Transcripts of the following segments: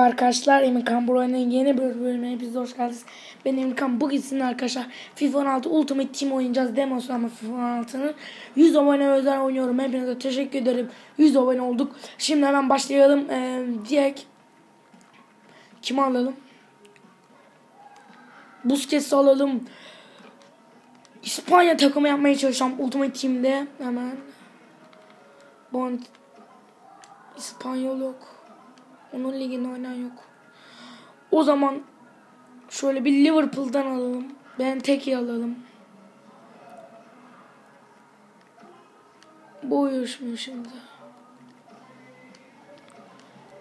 Merhaba arkadaşlar, Emirkan Broy'un yeni bir bölümüne hepiniz hoş geldiniz. Ben Emirkan, bugün sizinle arkadaşlar FIFA 16 Ultimate Team oynayacağız. Demosu ama FIFA 16'nın 100 abone özel oynuyorum. Hepinize teşekkür ederim. 100 abone olduk. Şimdi hemen başlayalım. Ee, direkt kimi alalım? Busquets'i alalım. İspanya takımı yapmaya çalışacağım Ultimate Team'de. Hemen. Bond İspanyol yok. Onun liginde oynayan yok. O zaman şöyle bir Liverpool'dan alalım. Ben Teki'yi alalım. Bu uyuşmuyor şimdi.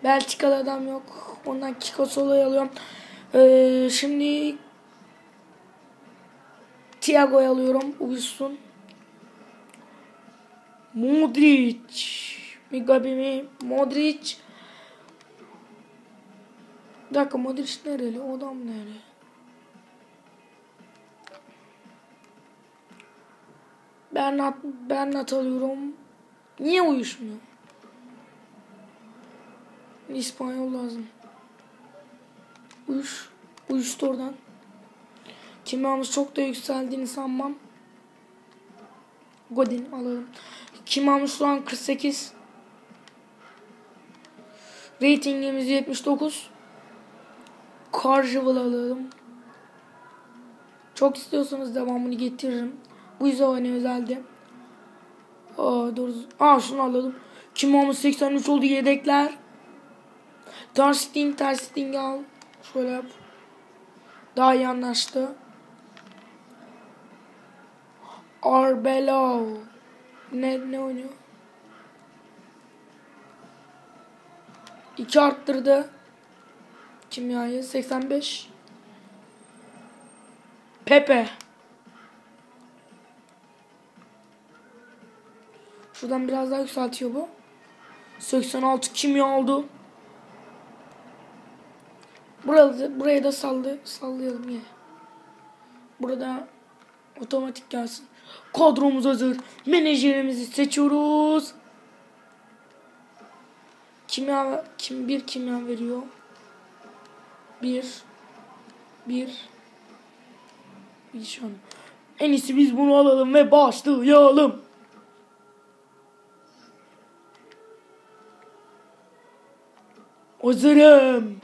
Belçikalı adam yok. Ondan Kiko Solo'yu alıyorum. Ee, şimdi Thiago'yu alıyorum. Uyusun. Modric. Migabi mi? Modric. Bir dakika Modric nereli? O adam nereli? Bernat, Bernat alıyorum. Niye uyuşmuyor? İspanyol lazım. Uyuş. Uyuştu oradan. Kimyamız çok da yükseldiğini sanmam. Godin alalım. Kimyamız şu an 48. Ratingimiz 79. Carnival alalım. Çok istiyorsanız devamını getiririm. Bu yüzden oyuna özeldi. Aa, doğru. Aa şunu alalım. Kim olmuş 83 oldu yedekler. Tarsting Tarsting al. Şöyle yap. Daha iyi anlaştı. Arbelo. Ne ne oynuyor? 2 arttırdı. Kimyayı 85. Pepe. Şuradan biraz daha yükseltiyor bu. 86 kimya oldu. Burada burayı da sallı sallayalım ya. Burada otomatik gelsin. Kadromuz hazır. Menajerimizi seçiyoruz. Kimya kim bir kimya veriyor. Bir bir bir şu an. En iyisi biz bunu alalım ve başlayalım. Hazırım.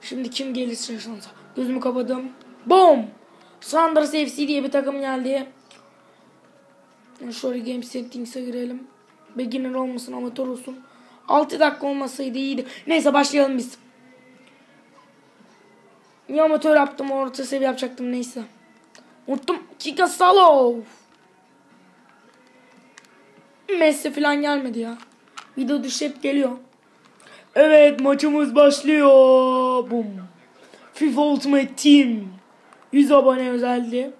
Şimdi kim gelirse şansa. Gözümü kapadım. Bom. Sanders FC diye bir takım geldi. Şöyle game settings'e girelim. Beginner olmasın amatör olsun. 6 dakika olmasaydı iyiydi. Neyse başlayalım biz. Niye amatör yaptım orta seviye yapacaktım neyse. Unuttum. Kika Salov. Messi falan gelmedi ya. Video dışı hep geliyor. Evet maçımız başlıyor. Bum. FIFA Ultimate Team. 100 abone özeldi.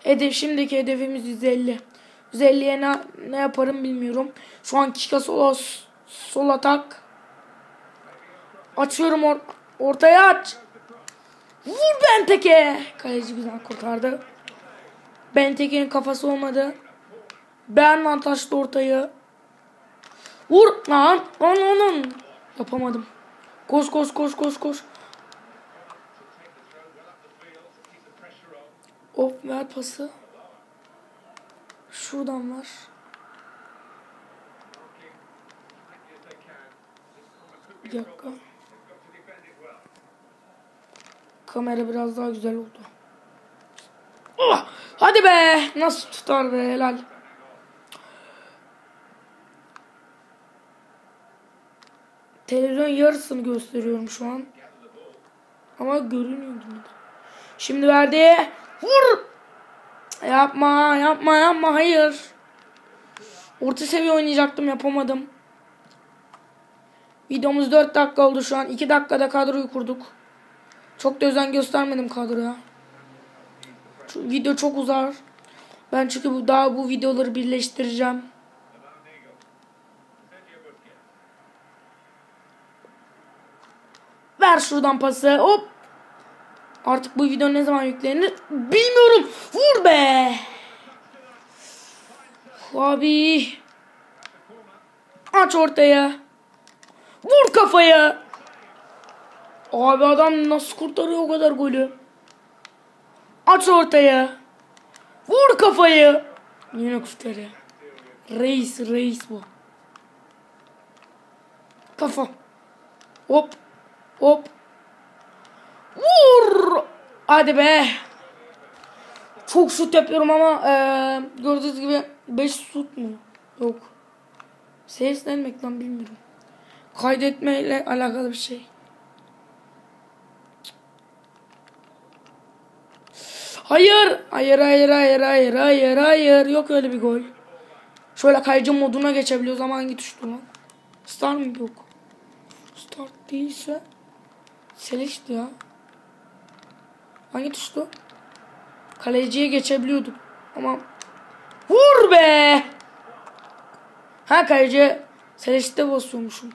Hedef şimdiki hedefimiz 150. 150'ye ne, ne yaparım bilmiyorum. Şu an Kika sol, sol atak. Açıyorum or ortaya aç. Vur Benteke. Kaleci güzel kurtardı. Benteke'nin kafası olmadı. Berman taştı ortayı. Vur lan. Lan lan lan. Yapamadım. Koş koş koş koş koş. Hop ver pası. Şuradan var. Bir dakika. Kamera biraz daha güzel oldu. Oh, hadi be. Nasıl tutar be helal. Televizyon yarısını gösteriyorum şu an. Ama görünüyor Şimdi verdi. Vur. Yapma yapma yapma hayır. Orta seviye oynayacaktım yapamadım. Videomuz 4 dakika oldu şu an. 2 dakikada kadroyu kurduk. Çok da özen göstermedim kadroya. Video çok uzar. Ben çünkü bu, daha bu videoları birleştireceğim. Ver şuradan pası. Hop. Artık bu video ne zaman yüklenir bilmiyorum. Vur be. Abi. Aç ortaya. Vur kafayı. Abi adam nasıl kurtarıyor o kadar golü? Aç ortaya. Vur kafayı. Yine kurtarıyor. Reis reis bu. Kafa. Hop. Hop. Vur. Hadi be. Çok şut yapıyorum ama eee gördüğünüz gibi 5 şut mu? Yok. Ses ne demek lan bilmiyorum. Kaydetmeyle alakalı bir şey. Hayır. Hayır hayır hayır hayır hayır hayır. Yok öyle bir gol. Şöyle kayıcı moduna geçebiliyoruz ama hangi tuştu lan? Star mı yok? Start değilse Select ya. Hangi tuştu? Kaleciye geçebiliyorduk. Ama vur be! Ha kaleci Select'te basıyormuşum.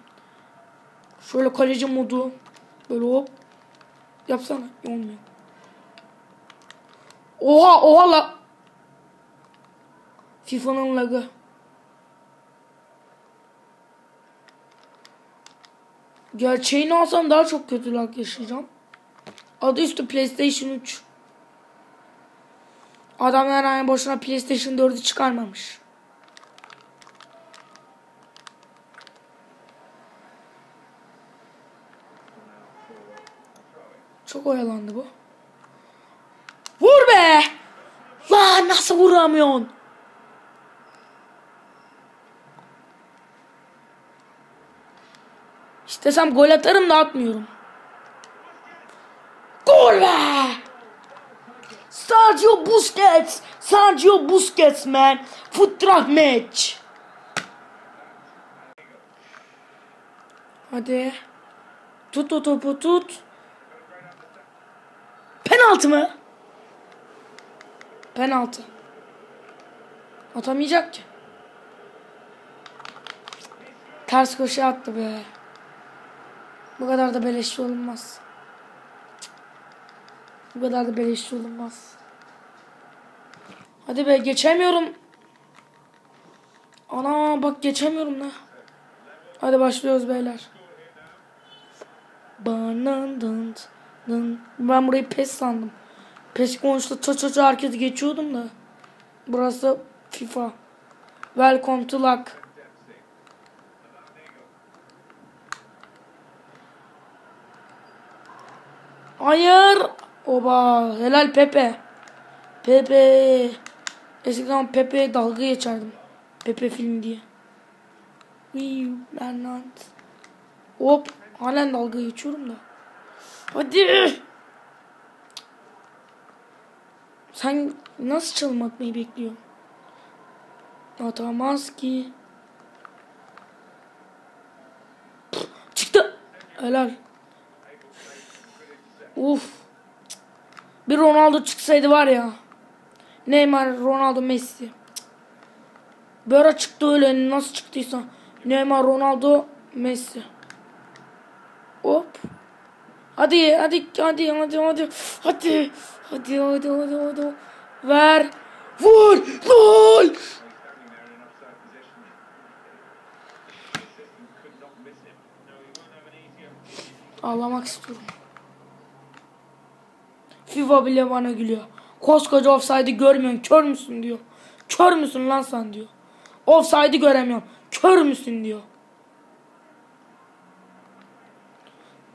Şöyle kaleci modu. Böyle hop. Yapsana. Olmuyor. Oha oha la. FIFA'nın lagı. Gerçeğini alsam daha çok kötü lag yaşayacağım. Adı üstü PlayStation 3. Adamlar yani boşuna PlayStation 4'ü çıkarmamış. Çok oyalandı bu. Be! Lan nasıl vuramıyorsun? İstesem gol atarım da atmıyorum. Gol be! Sergio Busquets! Sergio Busquets man! Foot match! Hadi. Tut o topu tut. Penaltı mı? Penaltı. Atamayacak ki. Ters köşe attı be. Bu kadar da beleşçi olunmaz. Bu kadar da beleşçi olunmaz. Hadi be geçemiyorum. Ana bak geçemiyorum da. Hadi başlıyoruz beyler. Ben burayı pes sandım. PES konusunda ça ça ça herkes geçiyordum da. Burası FIFA. Welcome to luck. Hayır. Oba. Helal Pepe. Pepe. Eskiden Pepe dalga geçerdim. Pepe film diye. Bernard. Hop. Halen dalga geçiyorum da. Hadi. Sen nasıl çalım atmayı bekliyorsun? Atamaz ki. Çıktı. Helal. Uf. Bir Ronaldo çıksaydı var ya. Neymar, Ronaldo, Messi. Ara çıktı öyle nasıl çıktıysa. Neymar, Ronaldo, Messi. Hadi hadi hadi hadi hadi. Hadi. Hadi hadi hadi hadi. Ver. Vur. Gol. Ağlamak istiyorum. FIFA bile bana gülüyor. Koskoca offside'ı görmüyorsun. Kör müsün diyor. Kör müsün lan sen diyor. Offside'ı göremiyorum. Kör müsün diyor.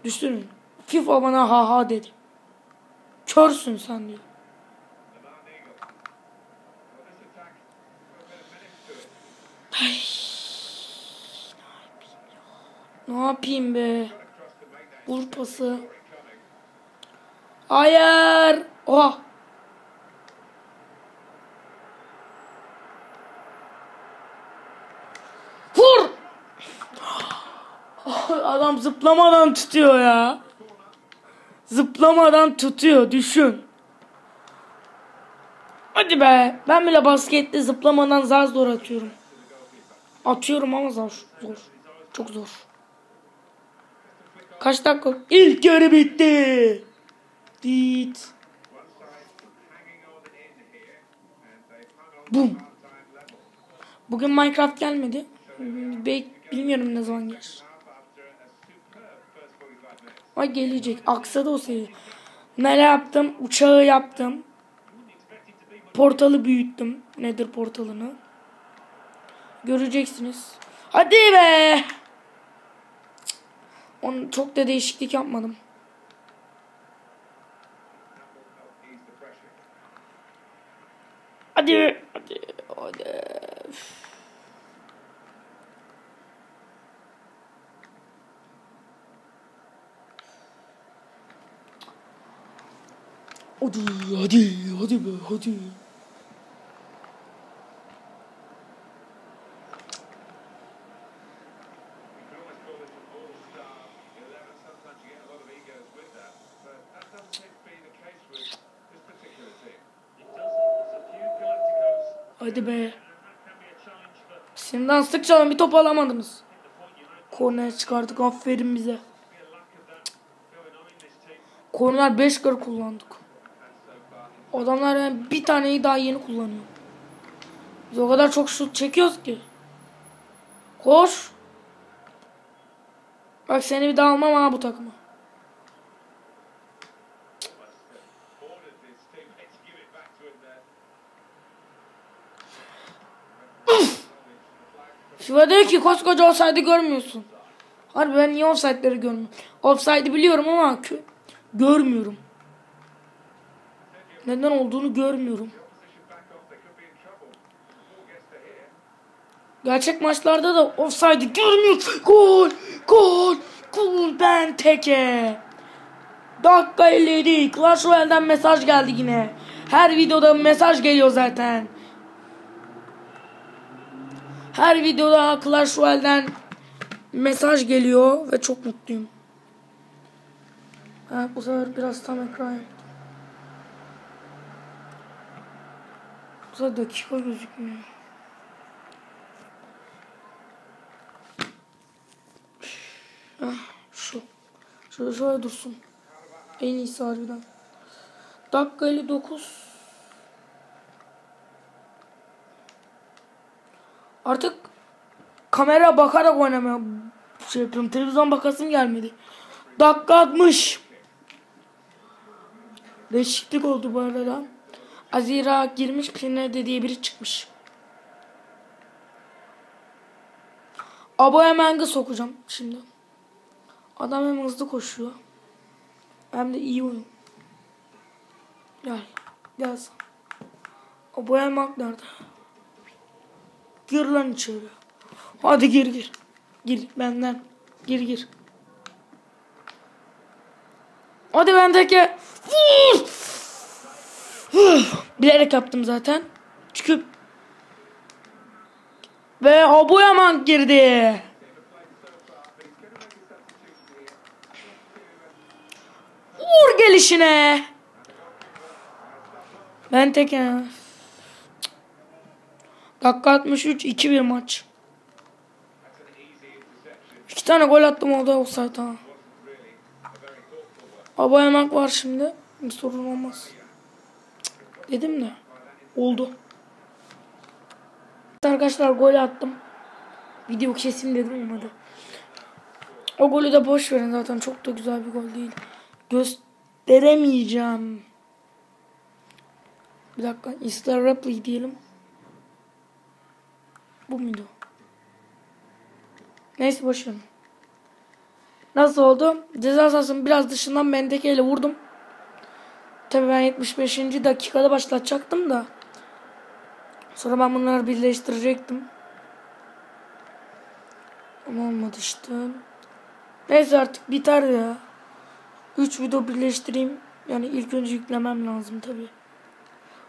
Düşünün. FIFA bana ha ha dedi. Körsün sen diyor. Ay. Ne yapayım be? Vur pası. Hayır. Oha. Vur. Adam zıplamadan tutuyor ya. Zıplamadan tutuyor düşün. Hadi be. Ben bile baskette zıplamadan zar zor atıyorum. Atıyorum ama zor. Zor. Çok zor. Kaç dakika? İlk yarı bitti. Dit. Bum. Bugün Minecraft gelmedi. Bek bilmiyorum ne zaman gelir. Ay gelecek. Aksadı o seri. Ne yaptım? Uçağı yaptım. Portalı büyüttüm. Nedir portalını? Göreceksiniz. Hadi be. Onu çok da değişiklik yapmadım. Hadi. Hadi. Hadi. Hadi hadi hadi be hadi. Hadi be. Şimdiden sık çalın bir top alamadınız. Korner çıkardık aferin bize. Korner 5 kere kullandık. Adamlar bir taneyi daha yeni kullanıyor. Biz o kadar çok şut çekiyoruz ki. Koş. Bak seni bir daha almam ha bu takıma. FIFA diyor ki koskoca offside'ı görmüyorsun. Harbi ben niye offside'leri görmüyorum? Offside'ı biliyorum ama görmüyorum. Neden olduğunu görmüyorum. Gerçek maçlarda da offside'ı görmüyor. Gol! Gol! Gol ben teke. Dakika 57. Clash Royale'den mesaj geldi yine. Her videoda mesaj geliyor zaten. Her videoda Clash Royale'den mesaj geliyor ve çok mutluyum. Ha, bu sefer biraz tam ekran Bu sefer dakika gözükmüyor. Ah, şu. Şöyle şöyle dursun. En iyisi harbiden. Dakika 59. Artık kamera bakarak oynamaya şey yapıyorum. Televizyon bakasım gelmedi. Dakika 60. Değişiklik oldu bu arada. Azira girmiş Pinede diye biri çıkmış. Aboyameng'i sokacağım şimdi. Adam hem hızlı koşuyor. Hem de iyi oyun. Gel. Gel sen. Aboyameng nerede? Gir lan içeri. Hadi gir gir. Gir benden. Gir gir. Hadi bendeki. Bilerek yaptım zaten. Çünkü ve Abuyaman girdi. Vur gelişine. Ben tek. Dakika 63 2-1 maç. İki tane gol attım o da offside ha. Abayamak var şimdi. Bir sorun olmaz. Dedim de. Oldu. Arkadaşlar gol attım. Video kesin dedim olmadı. O golü de boş verin zaten çok da güzel bir gol değil. Gösteremeyeceğim. Bir dakika. Insta replay diyelim. Bu muydu? Neyse boşverin. Nasıl oldu? Ceza sahasının biraz dışından bendekeyle vurdum. Tabii ben 75. dakikada başlatacaktım da. Sonra ben bunları birleştirecektim. Ama olmadı işte. Neyse artık biter ya. 3 video birleştireyim. Yani ilk önce yüklemem lazım tabii.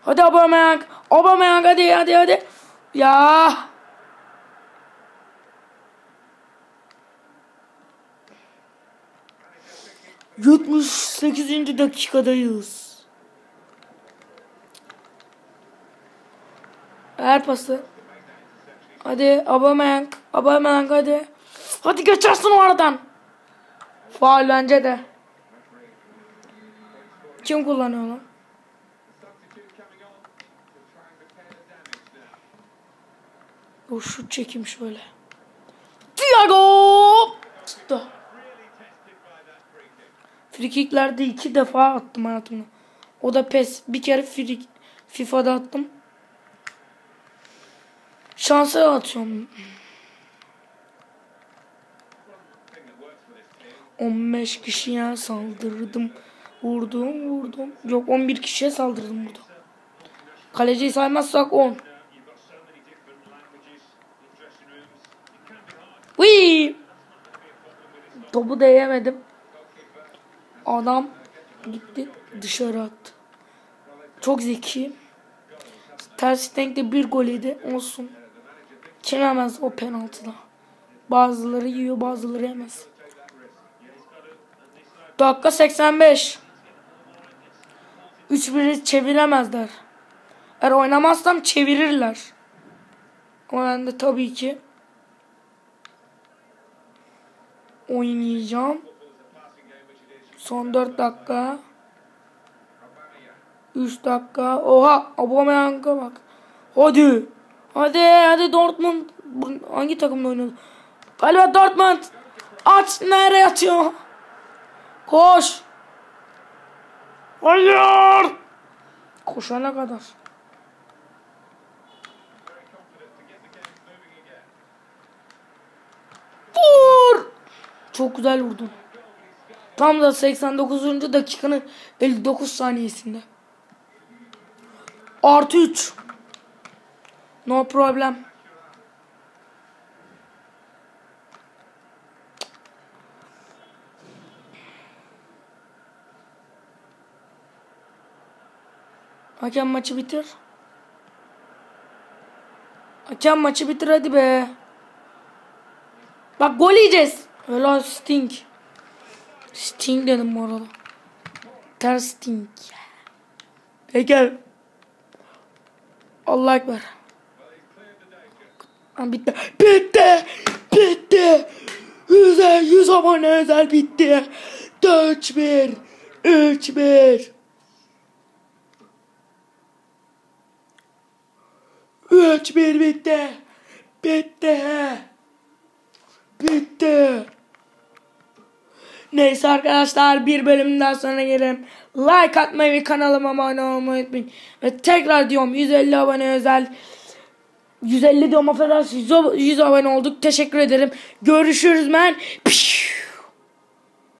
Hadi Aubameyang. Aubameyang hadi hadi hadi. Ya. Yetmiş sekizinci dakikadayız. Ver pası. Hadi Aubameyang. Aubameyang hadi. Hadi geçersin o aradan. Faal bence de. Kim kullanıyor lan? O şut çekim şöyle. Thiago! Tuttu. Frikiklerde iki defa attım hayatımda. O da pes. Bir kere frik, FIFA'da attım. Şansa atıyorum. 15 kişiye saldırdım. Vurdum vurdum. Yok 11 kişiye saldırdım burada. Kaleciyi saymazsak 10. Wii. Topu değemedim. Adam gitti dışarı attı. Çok zeki. Ters denkte bir gol yedi. Olsun. Kim yemez o penaltıda. Bazıları yiyor bazıları yemez. Dakika 85. 3-1'i çeviremezler. Eğer oynamazsam çevirirler. Ama ben de tabii ki oynayacağım. Son 4 dakika. 3 dakika. Oha Aubameyang'a bak. Hadi. Hadi hadi Dortmund. Hangi takımda oynuyordu? Galiba Dortmund. Aç nereye atıyor? Koş. Hayır. Koşana kadar. Vur. Çok güzel vurdun. Tam da 89. dakikanın 59 saniyesinde. Artı 3. No problem. Hakem maçı bitir. Hakem maçı bitir hadi be. Bak gol yiyeceğiz. Helal Sting. Sting dedim bu arada. Ter Sting. Peki. Allah ekber. Bitti. Bitti. Bitti. Özel 100 abone özel bitti. 3-1. 3-1. 3-1 bitti. Bitti. Bitti. Neyse arkadaşlar bir bölümden sonra gelelim. Like atmayı ve kanalıma abone olmayı unutmayın. Ve tekrar diyorum 150 abone özel. 150 diyorum affedersiniz 100 abone olduk. Teşekkür ederim. Görüşürüz ben. Pişt.